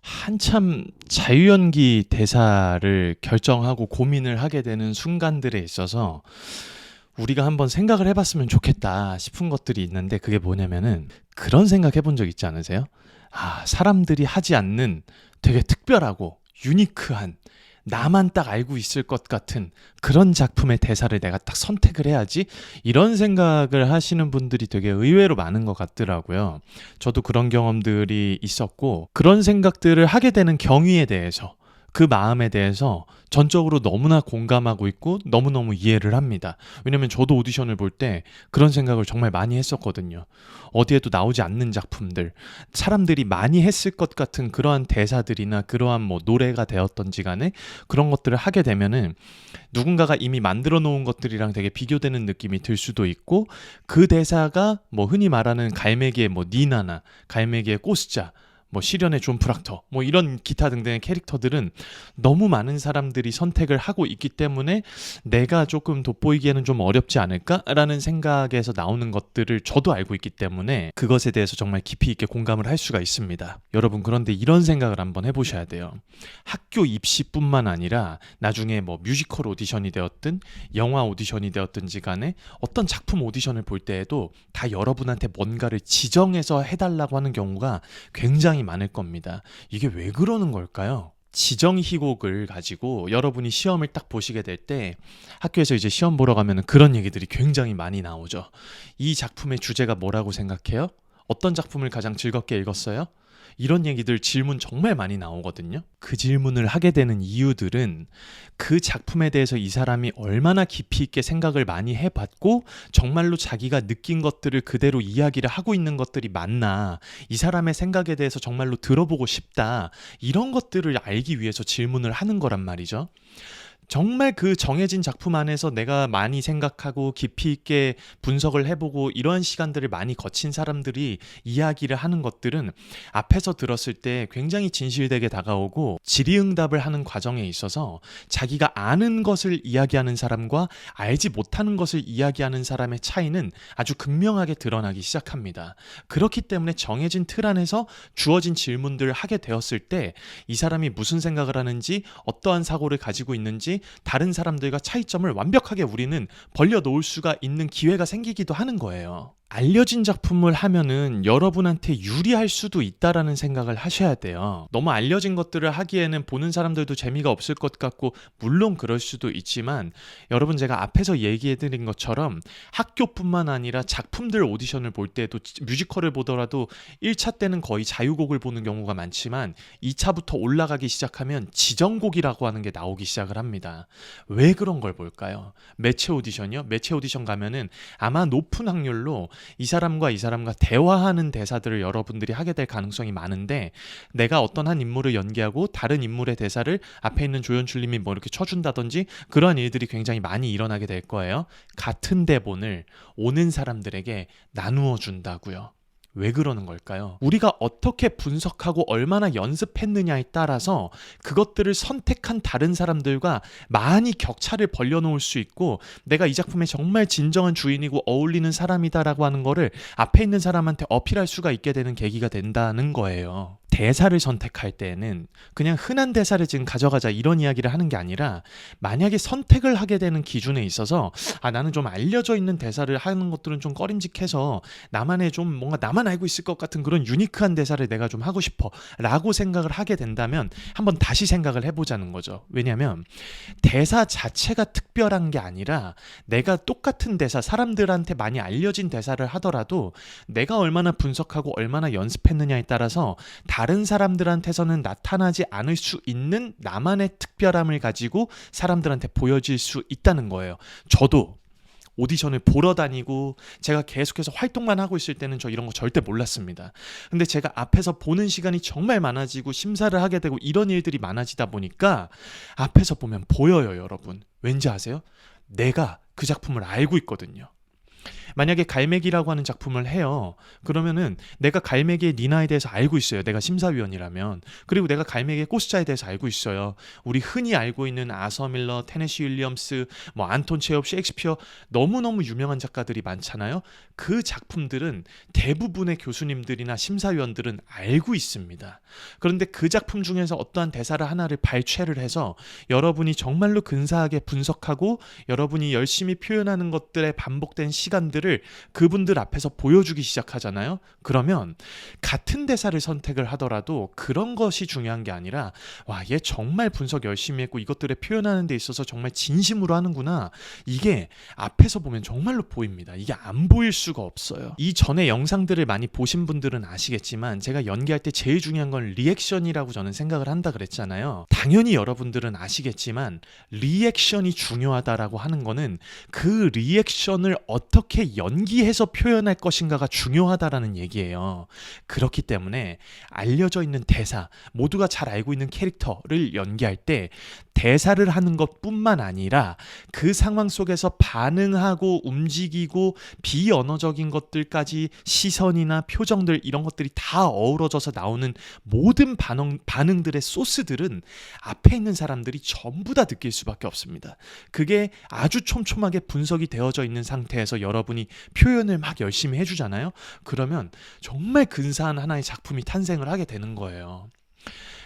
한참 자유연기 대사를 결정하고 고민을 하게 되는 순간들에 있어서 우리가 한번 생각을 해봤으면 좋겠다 싶은 것들이 있는데 그게 뭐냐면은 그런 생각 해본 적 있지 않으세요? 아, 사람들이 하지 않는 되게 특별하고 유니크한 나만 딱 알고 있을 것 같은 그런 작품의 대사를 내가 딱 선택을 해야지 이런 생각을 하시는 분들이 되게 의외로 많은 것 같더라고요. 저도 그런 경험들이 있었고 그런 생각들을 하게 되는 경위에 대해서 그 마음에 대해서 전적으로 너무나 공감하고 있고 너무너무 이해를 합니다. 왜냐면 저도 오디션을 볼 때 그런 생각을 정말 많이 했었거든요. 어디에도 나오지 않는 작품들, 사람들이 많이 했을 것 같은 그러한 대사들이나 그러한 뭐 노래가 되었던지 간에 그런 것들을 하게 되면은 누군가가 이미 만들어 놓은 것들이랑 되게 비교되는 느낌이 들 수도 있고 그 대사가 뭐 흔히 말하는 갈매기의 뭐 니나나 갈매기의 꼬스자 뭐 시련의 존 프락터 뭐 이런 기타 등등의 캐릭터들은 너무 많은 사람들이 선택을 하고 있기 때문에 내가 조금 돋보이기에는 좀 어렵지 않을까라는 생각에서 나오는 것들을 저도 알고 있기 때문에 그것에 대해서 정말 깊이 있게 공감을 할 수가 있습니다. 여러분 그런데 이런 생각을 한번 해보셔야 돼요. 학교 입시뿐만 아니라 나중에 뭐 뮤지컬 오디션이 되었든 영화 오디션이 되었든지 간에 어떤 작품 오디션을 볼 때에도 다 여러분한테 뭔가를 지정해서 해달라고 하는 경우가 굉장히 많을 겁니다. 이게 왜 그러는 걸까요? 지정 희곡을 가지고 여러분이 시험을 딱 보시게 될 때 학교에서 이제 시험 보러 가면 그런 얘기들이 굉장히 많이 나오죠. 이 작품의 주제가 뭐라고 생각해요? 어떤 작품을 가장 즐겁게 읽었어요? 이런 얘기들 질문 정말 많이 나오거든요. 그 질문을 하게 되는 이유들은 그 작품에 대해서 이 사람이 얼마나 깊이 있게 생각을 많이 해봤고 정말로 자기가 느낀 것들을 그대로 이야기를 하고 있는 것들이 맞나 이 사람의 생각에 대해서 정말로 들어보고 싶다 이런 것들을 알기 위해서 질문을 하는 거란 말이죠. 정말 그 정해진 작품 안에서 내가 많이 생각하고 깊이 있게 분석을 해보고 이러한 시간들을 많이 거친 사람들이 이야기를 하는 것들은 앞에서 들었을 때 굉장히 진실되게 다가오고 질의응답을 하는 과정에 있어서 자기가 아는 것을 이야기하는 사람과 알지 못하는 것을 이야기하는 사람의 차이는 아주 극명하게 드러나기 시작합니다. 그렇기 때문에 정해진 틀 안에서 주어진 질문들을 하게 되었을 때 이 사람이 무슨 생각을 하는지 어떠한 사고를 가지고 있는지 다른 사람들과 차이점을 완벽하게 우리는 벌려놓을 수가 있는 기회가 생기기도 하는 거예요. 알려진 작품을 하면은 여러분한테 유리할 수도 있다라는 생각을 하셔야 돼요. 너무 알려진 것들을 하기에는 보는 사람들도 재미가 없을 것 같고 물론 그럴 수도 있지만 여러분 제가 앞에서 얘기해 드린 것처럼 학교뿐만 아니라 작품들 오디션을 볼 때도 뮤지컬을 보더라도 1차 때는 거의 자유곡을 보는 경우가 많지만 2차부터 올라가기 시작하면 지정곡이라고 하는 게 나오기 시작을 합니다. 왜 그런 걸 볼까요? 매체 오디션이요? 매체 오디션 가면은 아마 높은 확률로 이 사람과 이 사람과 대화하는 대사들을 여러분들이 하게 될 가능성이 많은데 내가 어떤 한 인물을 연기하고 다른 인물의 대사를 앞에 있는 조연출님이 뭐 이렇게 쳐준다든지 그러한 일들이 굉장히 많이 일어나게 될 거예요. 같은 대본을 오는 사람들에게 나누어 준다고요. 왜 그러는 걸까요? 우리가 어떻게 분석하고 얼마나 연습했느냐에 따라서 그것들을 선택한 다른 사람들과 많이 격차를 벌려놓을 수 있고 내가 이 작품의 정말 진정한 주인이고 어울리는 사람이다라고 하는 거를 앞에 있는 사람한테 어필할 수가 있게 되는 계기가 된다는 거예요. 대사를 선택할 때는 그냥 흔한 대사를 지금 가져가자 이런 이야기를 하는 게 아니라 만약에 선택을 하게 되는 기준에 있어서 아 나는 좀 알려져 있는 대사를 하는 것들은 좀 꺼림직해서 나만의 좀 뭔가 나만 알고 있을 것 같은 그런 유니크한 대사를 내가 좀 하고 싶어 라고 생각을 하게 된다면 한번 다시 생각을 해보자는 거죠. 왜냐하면 대사 자체가 특별한 게 아니라 내가 똑같은 대사 사람들한테 많이 알려진 대사를 하더라도 내가 얼마나 분석하고 얼마나 연습했느냐에 따라서 다른 사람들한테서는 나타나지 않을 수 있는 나만의 특별함을 가지고 사람들한테 보여질 수 있다는 거예요. 저도 오디션을 보러 다니고 제가 계속해서 활동만 하고 있을 때는 저 이런 거 절대 몰랐습니다. 근데 제가 앞에서 보는 시간이 정말 많아지고 심사를 하게 되고 이런 일들이 많아지다 보니까 앞에서 보면 보여요, 여러분. 왠지 아세요? 내가 그 작품을 알고 있거든요. 만약에 갈매기라고 하는 작품을 해요. 그러면은 내가 갈매기의 니나에 대해서 알고 있어요. 내가 심사위원이라면. 그리고 내가 갈매기의 꼬스자에 대해서 알고 있어요. 우리 흔히 알고 있는 아서 밀러, 테네시 윌리엄스, 뭐 안톤 체홉, 셰익스피어 너무너무 유명한 작가들이 많잖아요. 그 작품들은 대부분의 교수님들이나 심사위원들은 알고 있습니다. 그런데 그 작품 중에서 어떠한 대사를 하나를 발췌를 해서 여러분이 정말로 근사하게 분석하고 여러분이 열심히 표현하는 것들의 반복된 시간들 을 그분들 앞에서 보여주기 시작하잖아요. 그러면 같은 대사를 선택을 하더라도 그런 것이 중요한 게 아니라 와, 얘 정말 분석 열심히 했고 이것들을 표현하는 데 있어서 정말 진심으로 하는구나. 이게 앞에서 보면 정말로 보입니다. 이게 안 보일 수가 없어요. 이 전에 영상들을 많이 보신 분들은 아시겠지만 제가 연기할 때 제일 중요한 건 리액션이라고 저는 생각을 한다 그랬잖아요. 당연히 여러분들은 아시겠지만 리액션이 중요하다라고 하는 거는 그 리액션을 어떻게 연기해서 표현할 것인가가 중요하다라는 얘기예요. 그렇기 때문에 알려져 있는 대사, 모두가 잘 알고 있는 캐릭터를 연기할 때 대사를 하는 것 뿐만 아니라 그 상황 속에서 반응하고 움직이고 비언어적인 것들까지 시선이나 표정들 이런 것들이 다 어우러져서 나오는 모든 반응, 반응들의 소스들은 앞에 있는 사람들이 전부 다 느낄 수밖에 없습니다. 그게 아주 촘촘하게 분석이 되어져 있는 상태에서 여러분이 표현을 막 열심히 해주잖아요. 그러면 정말 근사한 하나의 작품이 탄생을 하게 되는 거예요.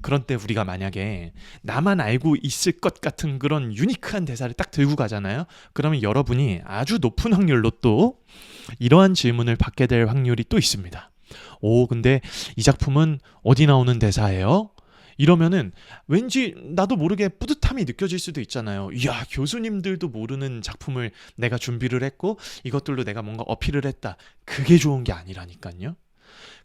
그런 때 우리가 만약에 나만 알고 있을 것 같은 그런 유니크한 대사를 딱 들고 가잖아요. 그러면 여러분이 아주 높은 확률로 또 이러한 질문을 받게 될 확률이 또 있습니다. 오, 근데 이 작품은 어디 나오는 대사예요? 이러면은 왠지 나도 모르게 뿌듯함이 느껴질 수도 있잖아요. 이야, 교수님들도 모르는 작품을 내가 준비를 했고 이것들로 내가 뭔가 어필을 했다. 그게 좋은 게 아니라니까요.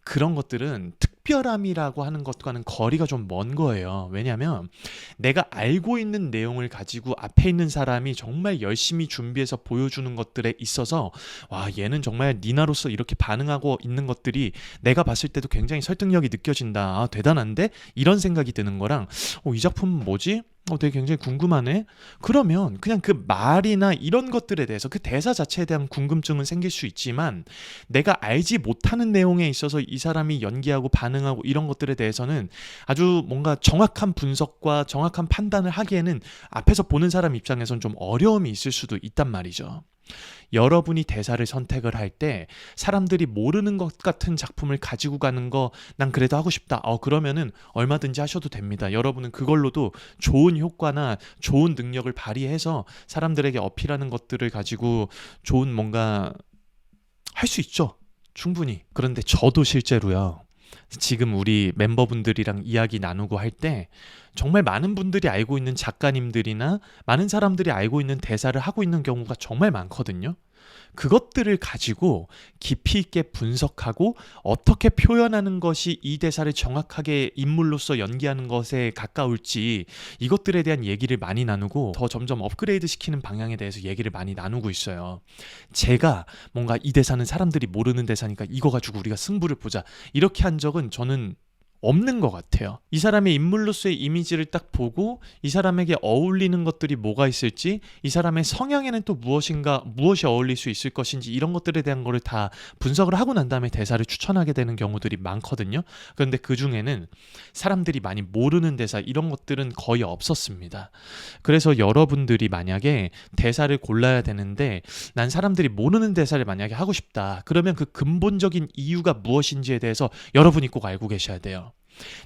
그런 것들은 특 별함이라고 하는 것과는 거리가 좀 먼 거예요. 왜냐하면 내가 알고 있는 내용을 가지고 앞에 있는 사람이 정말 열심히 준비해서 보여주는 것들에 있어서 와 얘는 정말 니나로서 이렇게 반응하고 있는 것들이 내가 봤을 때도 굉장히 설득력이 느껴진다. 아, 대단한데 이런 생각이 드는 거랑 어, 이 작품은 뭐지? 어, 되게 굉장히 궁금하네. 그러면 그냥 그 말이나 이런 것들에 대해서 그 대사 자체에 대한 궁금증은 생길 수 있지만 내가 알지 못하는 내용에 있어서 이 사람이 연기하고 반응 하고 이런 것들에 대해서는 아주 뭔가 정확한 분석과 정확한 판단을 하기에는 앞에서 보는 사람 입장에선 좀 어려움이 있을 수도 있단 말이죠. 여러분이 대사를 선택을 할 때 사람들이 모르는 것 같은 작품을 가지고 가는 거 난 그래도 하고 싶다. 어 그러면은 얼마든지 하셔도 됩니다. 여러분은 그걸로도 좋은 효과나 좋은 능력을 발휘해서 사람들에게 어필하는 것들을 가지고 좋은 뭔가 할 수 있죠. 충분히. 그런데 저도 실제로요. 지금 우리 멤버분들이랑 이야기 나누고 할 때 정말 많은 분들이 알고 있는 작가님들이나 많은 사람들이 알고 있는 대사를 하고 있는 경우가 정말 많거든요. 그것들을 가지고 깊이 있게 분석하고 어떻게 표현하는 것이 이 대사를 정확하게 인물로서 연기하는 것에 가까울지 이것들에 대한 얘기를 많이 나누고 더 점점 업그레이드 시키는 방향에 대해서 얘기를 많이 나누고 있어요. 제가 뭔가 이 대사는 사람들이 모르는 대사니까 이거 가지고 우리가 승부를 보자. 이렇게 한 적은 저는 없는 것 같아요. 이 사람의 인물로서의 이미지를 딱 보고 이 사람에게 어울리는 것들이 뭐가 있을지, 이 사람의 성향에는 또 무엇인가, 무엇이 어울릴 수 있을 것인지 이런 것들에 대한 거를 다 분석을 하고 난 다음에 대사를 추천하게 되는 경우들이 많거든요. 그런데 그 중에는 사람들이 많이 모르는 대사 이런 것들은 거의 없었습니다. 그래서 여러분들이 만약에 대사를 골라야 되는데 난 사람들이 모르는 대사를 만약에 하고 싶다. 그러면 그 근본적인 이유가 무엇인지에 대해서 여러분이 꼭 알고 계셔야 돼요.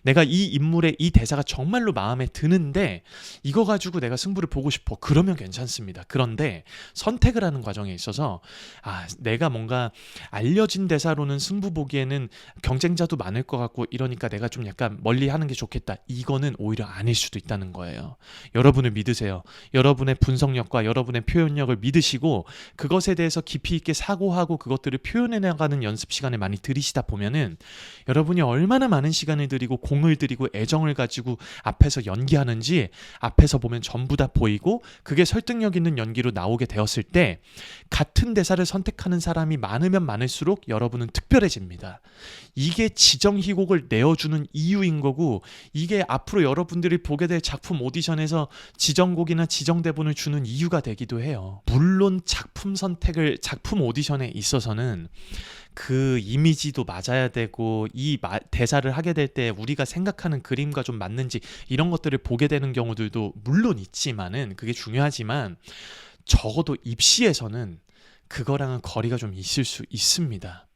내가 이 인물의 이 대사가 정말로 마음에 드는데 이거 가지고 내가 승부를 보고 싶어. 그러면 괜찮습니다. 그런데 선택을 하는 과정에 있어서 아, 내가 뭔가 알려진 대사로는 승부 보기에는 경쟁자도 많을 것 같고 이러니까 내가 좀 약간 멀리 하는 게 좋겠다. 이거는 오히려 아닐 수도 있다는 거예요. 여러분을 믿으세요. 여러분의 분석력과 여러분의 표현력을 믿으시고 그것에 대해서 깊이 있게 사고하고 그것들을 표현해 나가는 연습 시간을 많이 들이시다 보면은 여러분이 얼마나 많은 시간을 들이 들이고 공을 들이고 애정을 가지고 앞에서 연기하는지 앞에서 보면 전부 다 보이고 그게 설득력 있는 연기로 나오게 되었을 때 같은 대사를 선택하는 사람이 많으면 많을수록 여러분은 특별해집니다. 이게 지정희곡을 내어주는 이유인 거고 이게 앞으로 여러분들이 보게 될 작품 오디션에서 지정곡이나 지정대본을 주는 이유가 되기도 해요. 물론 작품 선택을 작품 오디션에 있어서는 그 이미지도 맞아야 되고 이 마- 대사를 하게 될 때 우리가 생각하는 그림과 좀 맞는지 이런 것들을 보게 되는 경우들도 물론 있지만은 그게 중요하지만 적어도 입시에서는 그거랑은 거리가 좀 있을 수 있습니다.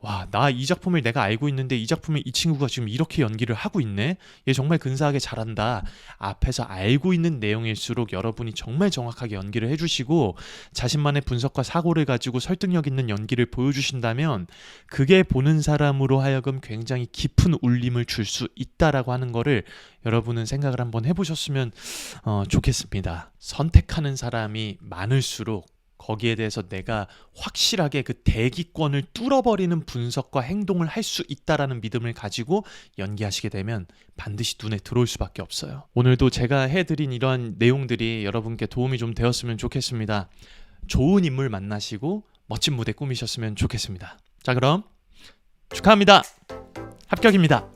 와, 나 이 작품을 내가 알고 있는데 이 작품을 이 친구가 지금 이렇게 연기를 하고 있네? 얘 정말 근사하게 잘한다. 앞에서 알고 있는 내용일수록 여러분이 정말 정확하게 연기를 해주시고 자신만의 분석과 사고를 가지고 설득력 있는 연기를 보여주신다면 그게 보는 사람으로 하여금 굉장히 깊은 울림을 줄 수 있다라고 하는 거를 여러분은 생각을 한번 해보셨으면 어, 좋겠습니다. 선택하는 사람이 많을수록 거기에 대해서 내가 확실하게 그 대기권을 뚫어버리는 분석과 행동을 할 수 있다라는 믿음을 가지고 연기하시게 되면 반드시 눈에 들어올 수밖에 없어요. 오늘도 제가 해드린 이러한 내용들이 여러분께 도움이 좀 되었으면 좋겠습니다. 좋은 인물 만나시고 멋진 무대 꾸미셨으면 좋겠습니다. 자, 그럼 축하합니다. 합격입니다.